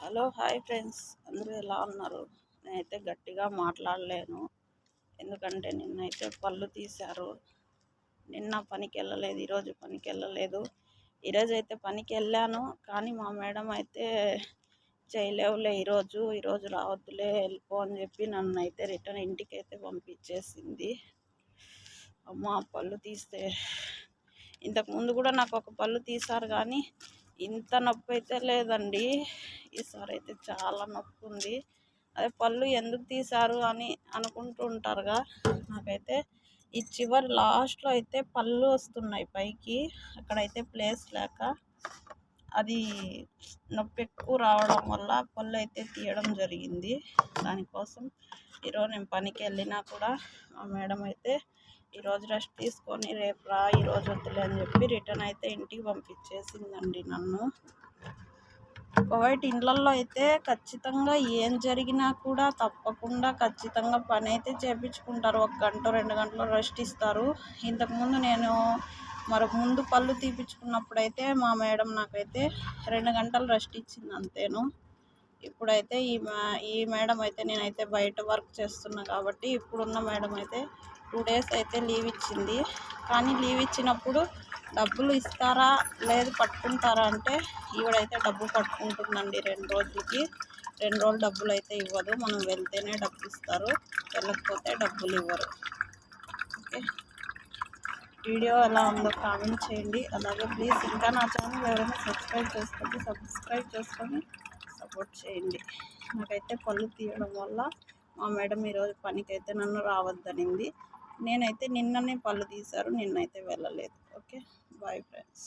Hello hi friends. అందరూ ఎలా ఉన్నారు? నేనైతే గట్టిగా మాట్లాడలేను. ఎందుకంటే నిన్నైతే పళ్ళు తీశారు. నిన్న పనికి వెళ్ళలేదు ఈరోజు పనికి వెళ్ళలేదు ఈరోజు అయితే పనికి వెళ్ళాను కానీ మా మేడం అయితే చేయలేవులే ఈరోజు ఈరోజు రావద్దులే వెళ్ళిపో అని చెప్పి నన్ను అయితే రిటర్న్ ఇంటికి అయితే పంపించేసింది. అమ్మ పళ్ళు తీస్తే ఇంతకుముందు కూడా నాకు ఒక పళ్ళు తీశారు కానీ ఇంత నొప్పి అయితే లేదండి. ఈసారి అయితే చాలా నొప్పి ఉంది అదే పళ్ళు ఎందుకు తీశారు అని అనుకుంటూ ఉంటారుగా. నాకైతే ఈ చివరి లాస్ట్లో అయితే పళ్ళు వస్తున్నాయి పైకి. అక్కడైతే ప్లేస్ లేక అది నొప్పి ఎక్కువ రావడం వల్ల పళ్ళు అయితే తీయడం జరిగింది. దానికోసం ఈరోజు నేను పనికి వెళ్ళినా కూడా మా మేడం అయితే ఈరోజు రెస్ట్ తీసుకొని రేపు రా ఈరోజు వద్దులే అని చెప్పి రిటర్న్ అయితే ఇంటికి పంపించేసిందండి నన్ను. ఒకవేళ ఇండ్లల్లో అయితే ఖచ్చితంగా ఏం జరిగినా కూడా తప్పకుండా ఖచ్చితంగా పని అయితే చేపించుకుంటారు. ఒక గంట రెండు గంటలు రెస్ట్ ఇస్తారు. ఇంతకుముందు నేను మరి ముందు పళ్ళు తీపించుకున్నప్పుడు అయితే మా మేడం నాకైతే రెండు గంటలు రెస్ట్ ఇచ్చింది అంతేను. ఇప్పుడైతే ఈ ఈ మేడం అయితే నేనైతే బయట వర్క్ చేస్తున్నా కాబట్టి ఇప్పుడున్న మేడం అయితే టూ డేస్ అయితే లీవ్ ఇచ్చింది. కానీ లీవ్ ఇచ్చినప్పుడు డబ్బులు ఇస్తారా? లేదు పట్టుకుంటారా అంటే ఈవిడైతే డబ్బు పట్టుకుంటుందండి రెండు రోజులకి. రెండు రోజులు డబ్బులు అయితే ఇవ్వదు. మనం వెళ్తేనే డబ్బులు ఇస్తారు. వెళ్ళకపోతే డబ్బులు ఇవ్వరు. ఓకే. వీడియో ఎలా ఉందో కామెంట్ చేయండి. అలాగే ప్లీజ్ ఇంకా నా ఛానల్ ఎవరైనా సబ్స్క్రైబ్ చేసుకోండి సబ్స్క్రైబ్ చేసుకొని సపోర్ట్ చేయండి. నాకైతే పళ్ళు తీయడం వల్ల మా మేడం ఈరోజు పనికి అయితే నన్ను రావద్దనింది. నేనైతే నిన్ననే పళ్ళు తీశారు నిన్నైతే వెళ్ళలేదు. Okay bye friends.